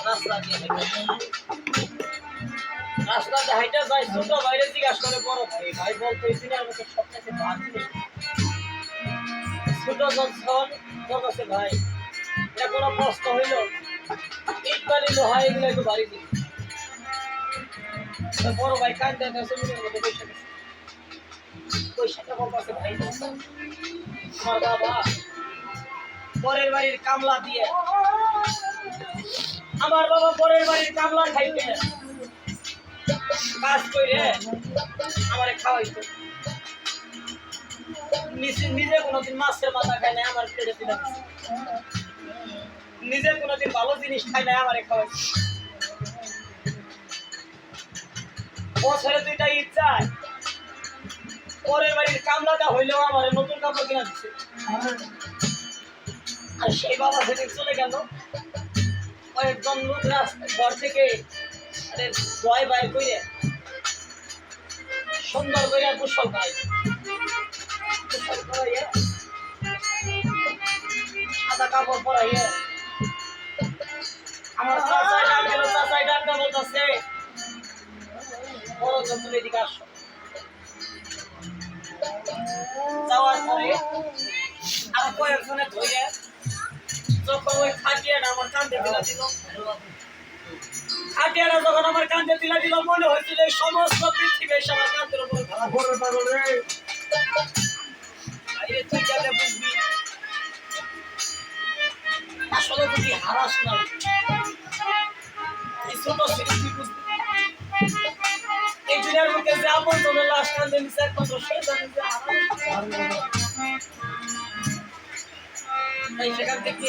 রাস্তা দিয়ে রাস্তাতে হাইটা যায় ছোট বাইরে বড় ভাই ভাই কাছে ভাই এটা কোনো ইট বালি লোহা এগুলো একটু বাড়ি বড় ভাই কাছে মধ্যে বসে গেছে ভাই আমার বাবা, পরের বাড়ির কামলা দিয়ে আমার বাবা পরের বাড়ির কামলা খাইতে। কাজ করে আমারে খাওয়াইতো। নিজে কোনোদিন মাছের মাথা খায় না আমার পেটে দিলে। নিজে কোনোদিন ভালো জিনিস খায় নাই, আমারে খাওয়াইছে বছরে দুইটা ঈদ চায় পরের বাড়ির কামলাটা হইলেও আমার নতুন কাপড় কিনা দিচ্ছে আর সেই বাবা সেদিন চলে গেল। কয়েকজন লোক ঘর থেকে দয় বাই করে সুন্দর করে কুশল করাইয়া সাদা কাপড় পরাইয়া আমার চাচাই বড় তুমি এদিকে আসো। যাওয়ার পরে আর কয়েকজনে ধরে ওই খাটিয়াটা আমার কান্দে দিলা দিল। খাটিয়াটা যখন আমার কান্দে দিলা দিল, মনে হয়েছিল এই সমস্ত পৃথিবী এসে আমার কান্দের উপরে তুই যাতে বুঝবি, আসলে তুই হারাস না? এই ছোট সিঁড়ি তুই বুঝবি? এই দুনিয়ার মধ্যে যে আপন জনের লাশ কান্দে নিছে, একমাত্র সে জানে যে হারাস এই সেখান থেকে